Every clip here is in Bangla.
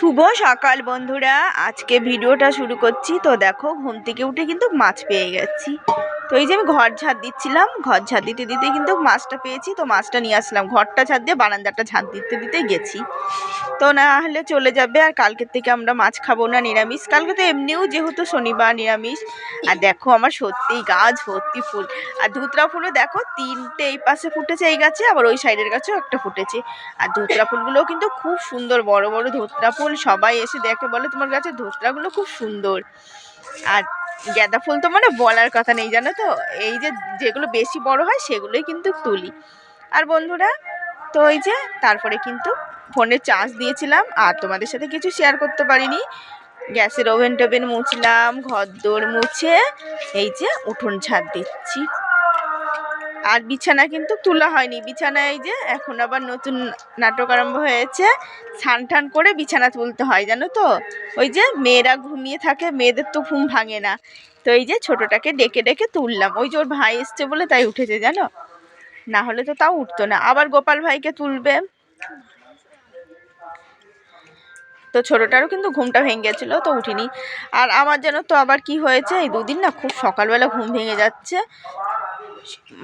শুভ সকাল বন্ধুরা। আজকে ভিডিওটা শুরু করছি। তো দেখো, ঘুম থেকে উঠে কিন্তু মাছ পেয়ে গেছি। তো এই যে আমি ঘর ঝাড় দিচ্ছিলাম, ঘর ঝাড় দিতে দিতে কিন্তু মাছটা পেয়েছি, তো মাছটা নিয়ে আসলাম। ঘরটা ঝাড় দিয়ে বারান্দাটা ঝাড় দিতে দিতে গেছি। তো না হলে চলে যাবে আর কালকের থেকে আমরা মাছ খাব না, নিরামিষ। কালকে তো এমনিও যেহেতু শনিবার নিরামিষ। আর দেখো আমার সত্যি গাছ ভর্তি ফুল। আর ধুতরা ফুলও দেখো তিনটে এই পাশে ফুটেছে এই গাছে, আবার ওই সাইডের গাছেও একটা ফুটেছে। আর ধুতরা ফুলগুলোও কিন্তু খুব সুন্দর, বড় বড় ধুতরা ফুল। সবাই এসে দেখে বলে, তোমার গাছের ধুতরাগুলো খুব সুন্দর। আর গাঁদা ফুল তো মানে বলার কথা নেই, জানো তো? এই যে যেগুলো বেশি বড় হয় সেগুলোই কিন্তু তুলি। আর বন্ধুরা, তো ওই যে তারপরে কিন্তু ফোনে চার্জ দিয়েছিলাম, আর তোমাদের সাথে কিছু শেয়ার করতে পারিনি। গ্যাসের ওভেন টোভেন মুছলাম ঘর দোর মুছে এই যে উঠোন ঝাড় দিচ্ছি। আর বিছানা কিন্তু তোলা হয়নি। বিছানা এই যে এখন আবার নতুন নাটক আরম্ভ হয়েছে। স্নান টান করে বিছানা তুলতে হয়, জানো তো? ওই যে মেয়েরা ঘুমিয়ে থাকে, মেয়েদের তো ঘুম ভাঙে না। তো এই যে ছোটোটাকে ডেকে ডেকে তুললাম। ওই যে ওর ভাই এসছে বলে তাই উঠেছে, জানো? না হলে তো তাও উঠতো না। আবার গোপাল ভাইকে তুলবে। তো ছোটোটারও কিন্তু ঘুমটা ভেঙে গেছিল, তো উঠিনি। আর আমার যেন তো আবার কি হয়েছে? এই দুদিন না খুব সকালবেলা ঘুম ভেঙে যাচ্ছে।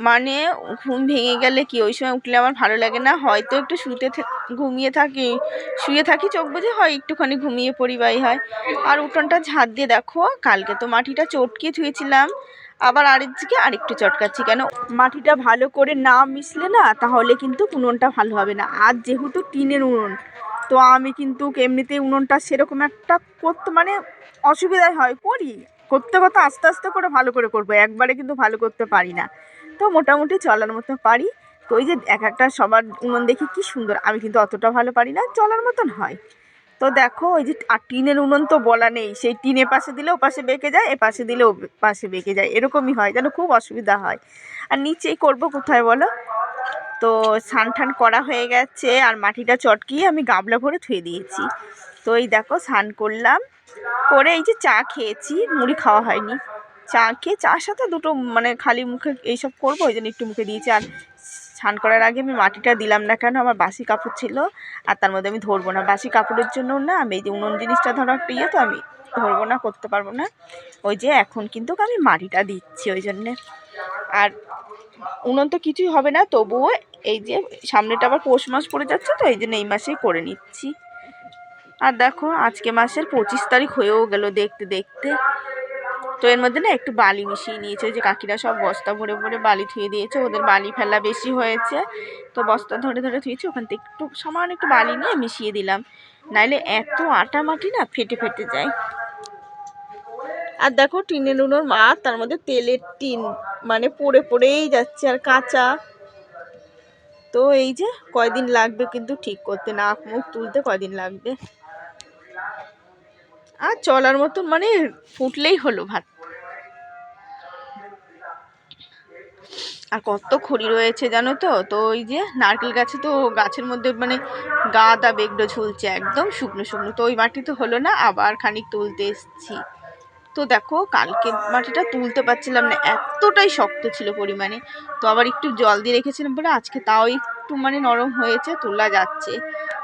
মানে ঘুম ভেঙে গেলে কি, ওই সময় উঠলে আমার ভালো লাগে না? হয়তো একটু শুতে ঘুমিয়ে থাকি, শুয়ে থাকি চোখ বুঝে হয়, একটুখানি ঘুমিয়ে পড়ি বাই হয়। আর উঠোনটা ঝাঁট দিয়ে দেখো, কালকে তো মাটিটা চটকে ধুয়েছিলাম, আবার আরেকদিকে আরেকটু চটকাচ্ছি। কেন, মাটিটা ভালো করে না মিশলে না, তাহলে কিন্তু উনুনটা ভালো হবে না। আর যেহেতু টিনের উনুন, তো আমি কিন্তু এমনিতেই উনুনটা সেরকম একটা করতে মানে অসুবিধায় হয়, করি। করতে করতে আস্তে আস্তে করে ভালো করে করব। একবারে কিন্তু ভালো করতে পারি না। তো মোটামুটি চলার মতো পারি। তো ওই যে এক একটা সবার উনুন দেখি কি সুন্দর, আমি কিন্তু অতটা ভালো পারি না, চলার মতন হয়। তো দেখো ওই যে আর টিনের উনুন তো বলা নেই। সেই টিনে পাশে দিলে ও পাশে বেঁকে যায় এ পাশে দিলে ও পাশে বেঁকে যায়। এরকমই হয় যেন, খুব অসুবিধা হয়। আর নিচেই করব কোথায় বলো? তো টান করা হয়ে গেছে, আর মাটিটা চটকিয়ে আমি গাবলা ভরে থুয়ে দিয়েছি। তো এই দেখো স্নান করলাম। করে এই যে চা খেয়েছি, মুড়ি খাওয়া হয়নি। চা খেয়ে, চার সাথে দুটো মানে খালি মুখে এইসব করব, ওই জন্য একটু মুখে দিয়েছি। আর স্নান করার আগে আমি মাটিটা দিলাম না কেন, আমার বাসি কাপড় ছিল, আর তার মধ্যে আমি ধরবো না। বাসি কাপড়ের জন্য না, আমি এই যে উনুন জিনিসটা ধরো একটা ইয়ে তো আমি ধরবো না, করতে পারব না। ওই যে এখন কিন্তু আমি মাটিটা দিচ্ছি, ওই জন্যে। আর উনুন তো কিছুই হবে না, তবুও এই যে সামনেটা আবার পৌষ মাস পড়ে যাচ্ছে, তো এই জন্য এই মাসেই করে নিচ্ছি। আর দেখো, আজকে মাসের পঁচিশ তারিখ হয়েও গেল দেখতে দেখতে। তো এর মধ্যে না একটু বালি মিশিয়ে নিয়েছে যে কাকিরা সব বস্তা ভরে ভরে বালি থুয়ে দিয়েছে, ওদের বালি ফেলা বেশি হয়েছে। তো বস্তা ধরে ধরে থুয়েছে, ওখান থেকে একটু সমান একটু বালি নিয়ে মিশিয়ে দিলাম। নাইলে এত আটা মাটি না ফেটে ফেটে যায়। আর দেখো টিনের উনোর মা তার মধ্যে তেলের টিন মানে পড়ে পড়েই যাচ্ছে আর কাঁচা। তো এই যে, কয়দিন লাগবে কিন্তু ঠিক করতে, নাক মুখ তুলতে কয়দিন লাগবে? আর চলার মতো মানে ফুটলেই হলো ভাত। আর কত খড়ি রয়েছে জানো তো? তো ওই যে নারকেল গাছে তো গাছের মধ্যে মানে গাদা বেগডো ঝুলছে একদম শুকনো শুকনো। তো ওই মাটি তো হলো না, আবার খানিক তুলতে এসছি। তো দেখো কালকে মাটিটা তুলতে পারছিলাম না, এতটাই শক্ত ছিল পরিমাণে। তো আবার একটু জল দিয়ে রেখেছিলাম বলে আজকে তাও একটু মানে নরম হয়েছে, তোলা যাচ্ছে।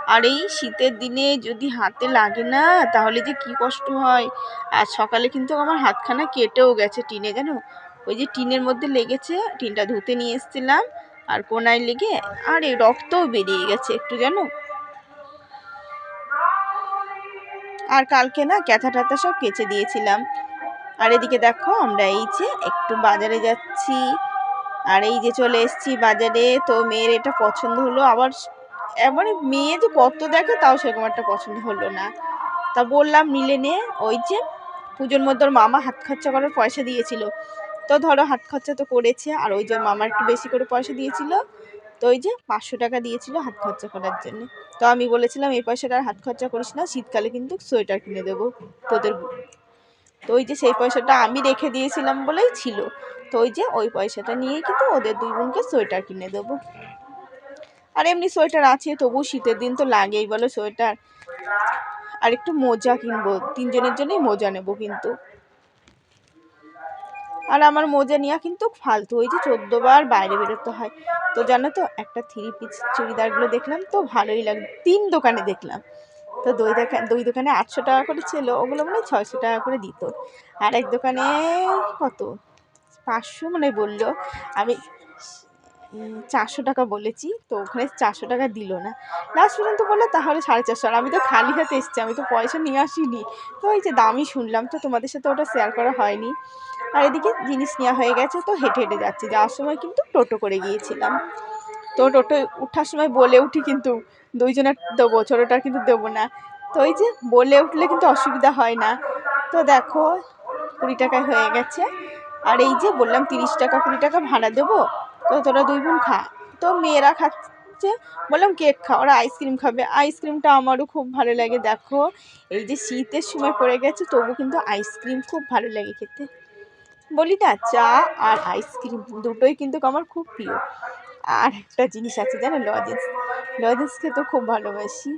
আর এই শীতের দিনে যদি হাতে লাগে না, তাহলে যে কি কষ্ট হয়? আর সকালে কিন্তু আমার হাতখানা কেটেও গেছে টিনে, জানো? ওই যে টিনের মধ্যে লেগেছে, টিনটা ধুতে নিয়ে এসেছিলাম, আর কোনায় লেগে আর এই রক্তও বেরিয়ে গেছে একটু, জানো? আর কালকে না ক্যাথা ট্যাথা সব কেচে দিয়েছিলাম। আর এদিকে দেখো, আমরা এই যে একটু বাজারে যাচ্ছি। আর এই যে চলে এসছি বাজারে, তো মেয়ের এটা পছন্দ হলো। আবার এবারে মেয়ে যে কত দেখে তাও সেরকম একটা পছন্দ হলো না। তা বললাম নিলে নে। ওই যে পুজোর মধ্যে ওর মামা হাত খরচা করার পয়সা দিয়েছিল। তো ধরো হাত খরচা তো করেছে, আর ওই যে মামা একটু বেশি করে পয়সা দিয়েছিল। তো ওই যে পাঁচশো টাকা দিয়েছিল হাত খরচা করার জন্য। তো আমি বলেছিলাম, এই পয়সাটা আর হাত খরচা করিস না, শীতকালে কিন্তু সোয়েটার কিনে দেবো তোদের তো ওই যে সেই পয়সাটা আমি রেখে দিয়েছিলাম বলেই ছিল। তো ওই যে ওই পয়সাটা নিয়ে কিন্তু ওদের দুই বোনকে সোয়েটার কিনে দেবো। আর এমনি সোয়েটার আছে তবু শীতের দিন তো লাগেই বলো সোয়েটার। আর একটু মোজা কিনবো, তিনজনের জন্যই মোজা নেব কিন্তু। আর আমার মোজা নেওয়া কিন্তু ফালতু, ওই যে চোদ্দোবার বাইরে বেরোতে হয়। তো জানো তো, একটা থ্রি পিস চুড়িদারগুলো দেখলাম তো ভালোই লাগে, তিন দোকানে দেখলাম। তো দই দোকান দই দোকানে আটশো টাকা করে ছিল, ওগুলো মানে ছয়শো টাকা করে দিত। আর এক দোকানে কত? পাঁচশো মানে বলল। আমি চারশো টাকা বলেছি, তো ওখানে চারশো টাকা দিল না। লাস্ট পর্যন্ত বলল, তাহলে সাড়ে চারশো। আর আমি তো খালি হাতে এসেছি, আমি তো পয়সা নিয়ে আসিনি। তো ওই যে দামই শুনলাম, তো তোমাদের সাথে ওটা শেয়ার করা হয়নি। আর এদিকে জিনিস নেওয়া হয়ে গেছে, তো হেঁটে হেঁটে যাচ্ছি। যাওয়ার সময় কিন্তু টোটো করে গিয়েছিলাম। তো টোটো ওঠার সময় বলে উঠি কিন্তু দুইজনের দেবো ছোটোটার কিন্তু দেবো না। তো ওই যে বলে উঠলে কিন্তু অসুবিধা হয় না। তো দেখো কুড়ি টাকায় হয়ে গেছে। আর এই যে বললাম তিরিশ টাকা, কুড়ি টাকা ভাড়া দেবো, তো তোরা দুই বোন খা। তো মেয়েরা খাচ্ছে, বললাম কেক খা ওরা আইসক্রিম খাবে। আইসক্রিমটা আমারও খুব ভালো লাগে, দেখো। এই যে শীতের সময় পড়ে গেছে, তবু কিন্তু আইসক্রিম খুব ভালো লাগে খেতে। বলি না, চা আর আইসক্রিম দুটোই কিন্তু আমার খুব প্রিয়। আর একটা জিনিস আছে, জানো, লজেন্স? লজেন্স খেতেও খুব ভালোবাসি।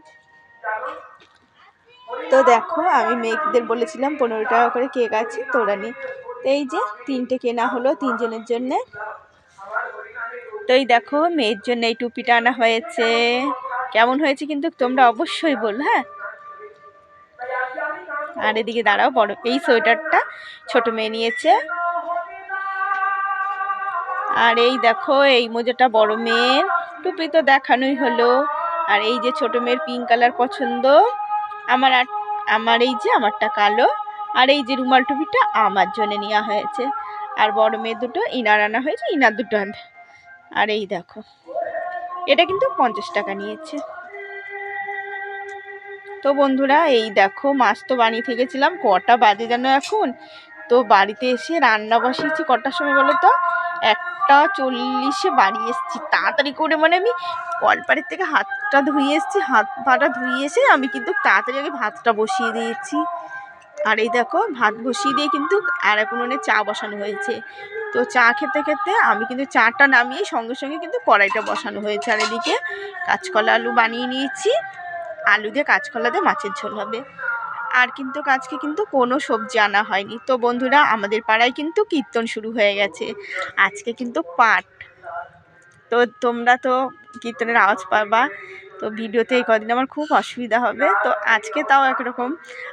তো দেখো, আমি মেয়েদের বলেছিলাম পনেরো টাকা করে কেক আছে তো ওরা নিয়ে তো এই যে, তিনটে কেনা হলো তিনজনের জন্যে। তো এই দেখো, মেয়ের জন্য এই টুপিটা আনা হয়েছে। কেমন হয়েছে কিন্তু তোমরা অবশ্যই বল হ্যাঁ? আর এদিকে দাঁড়াও, বড়, এই সোয়েটারটা ছোট মেয়ে নিয়েছে। আর এই দেখো, এই মোজাটা বড় মেয়ের। টুপি তো দেখানোই হলো। আর এই যে ছোট মেয়ের পিঙ্ক কালার পছন্দ, আমার আর, আমার এই যে আমারটা কালো। আর এই যে রুমাল টুপিটা আমার জন্য নেওয়া হয়েছে। আর বড় মেয়ে দুটো, ইনার আনা হয়েছে, ইনার দুটো আন আর এই দেখো, এটা কিন্তু পঞ্চাশ টাকা নিয়েছে। তো বন্ধুরা, এই দেখো মাছ তো বানিয়ে থেকেছিলাম, কটা বাজে যেন এখন? তো বাড়িতে এসে রান্না বসিয়েছি কটার সময় বলো তো? একটা চল্লিশে বাড়ি এসেছি। তাড়াতাড়ি করে মানে আমি কলপাড়ের থেকে হাতটা ধুয়ে এসেছি, হাত পাটা ধুয়ে এসে আমি কিন্তু তাড়াতাড়ি আগে ভাতটা বসিয়ে দিয়েছি। আর এই দেখো, ভাত বসিয়ে দিয়ে কিন্তু আর এক উনুনে চা বসানো হয়েছে। তো চা খেতে খেতে আমি কিন্তু চাটা নামিয়ে সঙ্গে সঙ্গে কিন্তু কড়াইটা বসানো হয়েছে। আর এদিকে কাঁচকলা আলু বানিয়ে নিয়েছি। আলু দিয়ে কাঁচকলা দিয়ে মাছের ঝোল হবে। আর কিন্তু আজকে কিন্তু কোনো সবজি আনা হয়নি। তো বন্ধুরা, আমাদের পাড়ায় কিন্তু কীর্তন শুরু হয়ে গেছে। আজকে কিন্তু পাট তো তোমরা তো কীর্তনের আওয়াজ পাবা। তো ভিডিওতে এই কদিন আমার খুব অসুবিধা হবে। তো আজকে তাও একরকম।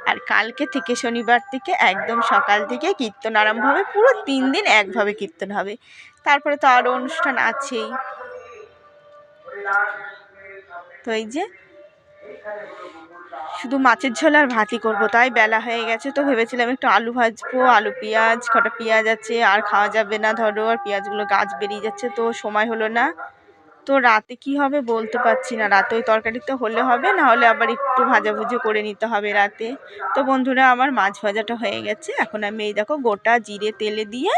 আর কালকে থেকে শনিবার থেকে একদম সকাল থেকে কীর্তন আরম্ভ হবে। পুরো তিন দিন একভাবে কীর্তন হবে। তারপরে তো আরও অনুষ্ঠান আছেই। তো এই যে শুধু মাছের ঝোল আর ভাতই করব, তাই বেলা হয়ে গেছে তো ভেবেছিলাম একটু আলু ভাজবো, আলু পেঁয়াজ, কটা পেঁয়াজ আছে, আর খাওয়া যাবে না, ধরো, আর পেঁয়াজগুলো গাছ বেরিয়ে যাচ্ছে তো সময় হলো না। তো রাতে কি হবে বলতে পারছি না, রাতে ওই তরকারিটা হলে হবে, না হলে আবার একটু ভাজাভুজি করে নিতে হবে রাতে। তো বন্ধুরা, আমার মাছ ভাজাটা হয়ে গেছে, এখন আমি এই দেখো গোটা জিরে তেলে দিয়ে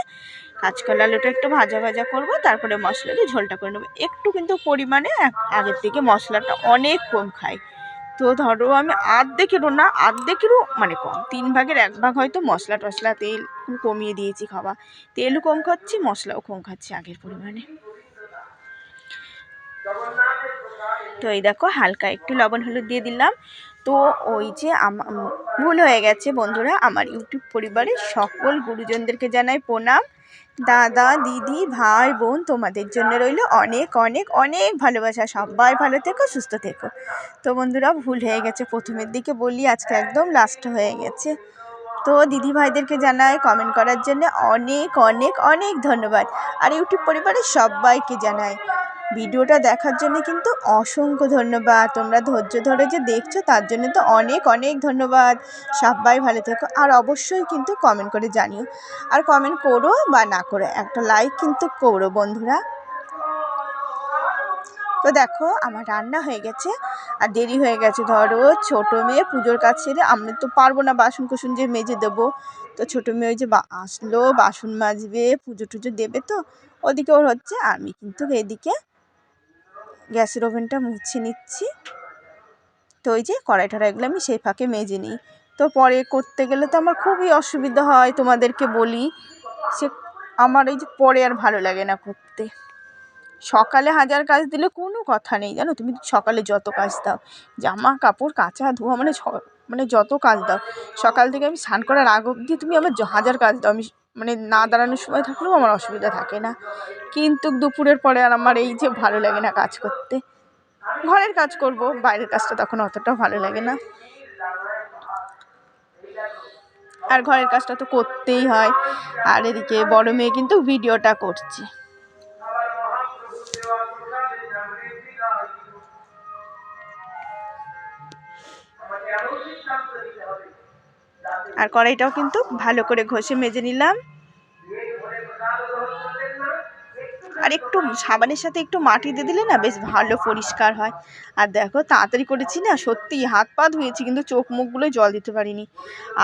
কাঁচকলা আলুটা একটু ভাজা ভাজা করব, তারপরে মশলা দিয়ে ঝোলটা করে নেব। একটু কিন্তু পরিমাণে আগের থেকে মশলাটা অনেক কম খাই। তো ধরো আমি আর্ধেকেরও না, আর্ধেকেরও মানে কম। তিন ভাগের এক ভাগ হয়তো মশলা টশলা তেল কমিয়ে দিয়েছি খাওয়া। তেলও কম খাচ্ছি, মশলাও কম খাচ্ছি আগের পরিমাণে। তো এই দেখো, হালকা একটু লবণ হলুদ দিয়ে দিলাম। তো ওই যে ভুল হয়ে গেছে বন্ধুরা, আমার ইউটিউব পরিবারের সকল গুরুজনদেরকে জানাই প্রণাম। দাদা, দিদি, ভাই, বোন তোমাদের জন্য রইল অনেক অনেক অনেক ভালোবাসা। সবাই ভালো থেকো, সুস্থ থেকো। তো বন্ধুরা, ভুল হয়ে গেছে। প্রথমের দিকে বলি আজকে একদম লাস্ট হয়ে গেছে। তো দিদি ভাইদেরকে জানাই কমেন্ট করার জন্য অনেক অনেক অনেক ধন্যবাদ। আর ইউটিউব পরিবারের সবাইকে জানাই ভিডিওটা দেখার জন্য কিন্তু অসংখ্য ধন্যবাদ। তোমরা ধৈর্য ধরে যে দেখছ, তার জন্য তো অনেক অনেক ধন্যবাদ। সবাই ভালো থেকো। আর অবশ্যই কিন্তু কমেন্ট করে জানিও। আর কমেন্ট করো বা না করো, একটা লাইক কিন্তু করো বন্ধুরা। তো দেখো, আমার রান্না হয়ে গেছে। আর দেরি হয়ে গেছে, ধরো ছোটো মেয়ে পুজোর কাজ সেরে আমি তো পারব না বাসন কুসন যে মেজে দেবো। তো ছোটো মেয়ে ওই যে আসলো, বাসন মাজবে, পুজো টুজো দেবে তো। ওদিকে ওর হচ্ছে, আমি কিন্তু এদিকে গ্যাসের ওভেনটা মুছে নিচ্ছি। তো ওই যে কড়াই টড়াইগুলো আমি সেই ফাঁকে মেজে নিই। তো পরে করতে গেলে তো আমার খুবই অসুবিধা হয় তোমাদেরকে বলি। সে আমার এই যে পরে আর ভালো লাগে না করতে। সকালে হাজার কাজ দিলে কোনো কথা নেই, জানো? তুমি সকালে যত কাজ দাও, জামা, কাপড়, কাচা, ধোয়া মানে মানে যত কাজ দাও। সকাল থেকে আমি স্নান করার আগ অবধি তুমি আমার হাজার কাজ দাও। আমি মানে না দাঁড়ানোর সময় থাকলেও আমার অসুবিধা থাকে না। কিন্তু দুপুরের পরে আর আমার এই যে ভালো লাগে না কাজ করতে। ঘরের কাজ করব, বাইরের কাজটা তখন অতটা ভালো লাগে না। আর ঘরের কাজটা তো করতেই হয়। আর এদিকে বড় মেয়ে কিন্তু ভিডিওটা করছে। আর কড়াইটাও কিন্তু ভালো করে ঘষে মেজে নিলাম। আর একটু সাবানের সাথে একটু মাটি দিয়ে দিলে না বেশ ভালো পরিষ্কার হয়। আর দেখো তাড়াতাড়ি করেছি না, সত্যি হাত পা ধুয়েছি কিন্তু চোখ মুখগুলো জল দিতে পারিনি।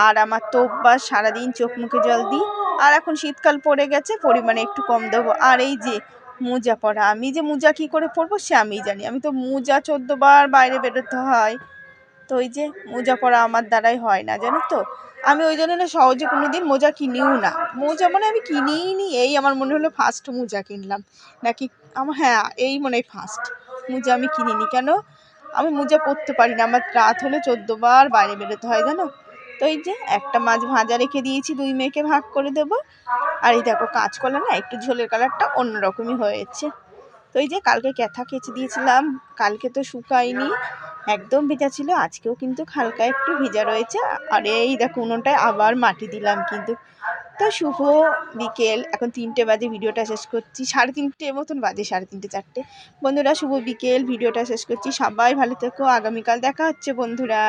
আর আমার তো অভ্যাস সারাদিন চোখ মুখে জল দিই। আর এখন শীতকাল পড়ে গেছে, পরিমাণে একটু কম দেবো। আর এই যে মোজা পরা, আমি যে মোজা কী করে পরবো সে আমিই জানি। আমি তো মোজা চোদ্দোবার বাইরে বেরোতে হয়। তো ওই যে মোজা পরা আমার দ্বারাই হয় না, জানো তো? আমি ওই জন্য না সহজে কোনো দিন মোজা কিনিও না। মোজা মানে আমি কিনিই নি এই আমার মনে হলো ফার্স্ট মোজা কিনলাম। নাকি আমার হ্যাঁ এই মনে হয় ফার্স্ট মোজা আমি কিনিনি। কেন? আমি মোজা পরতে পারি না। আমার রাত হলে চোদ্দোবার বাইরে বেরোতে হয়, জানো? তো এই যে একটা মাছ ভাজা রেখে দিয়েছি, দুই মেয়েকে ভাগ করে দেবো। আর এই দেখো, কাঁচকলা না একটু ঝোলের কালারটা অন্যরকমই হয়েছে। তো এই যে কালকে ক্যাথা কেচে দিয়েছিলাম, কালকে তো শুকায়নি, একদম ভেজা ছিল, আজকেও কিন্তু হালকা একটু ভেজা রয়েছে, আর এই দেখো উনুনটায় আবার মাটি দিলাম কিন্তু। তো শুভ বিকেল, এখন তিনটে বাজে, ভিডিওটা শেষ করছি, সাড়ে তিনটে মতন বাজে, সাড়ে তিনটে চারটে। বন্ধুরা, শুভ বিকেল, ভিডিওটা শেষ করছি, সবাই ভালো থেকো, আগামীকাল দেখা হচ্ছে, বন্ধুরা।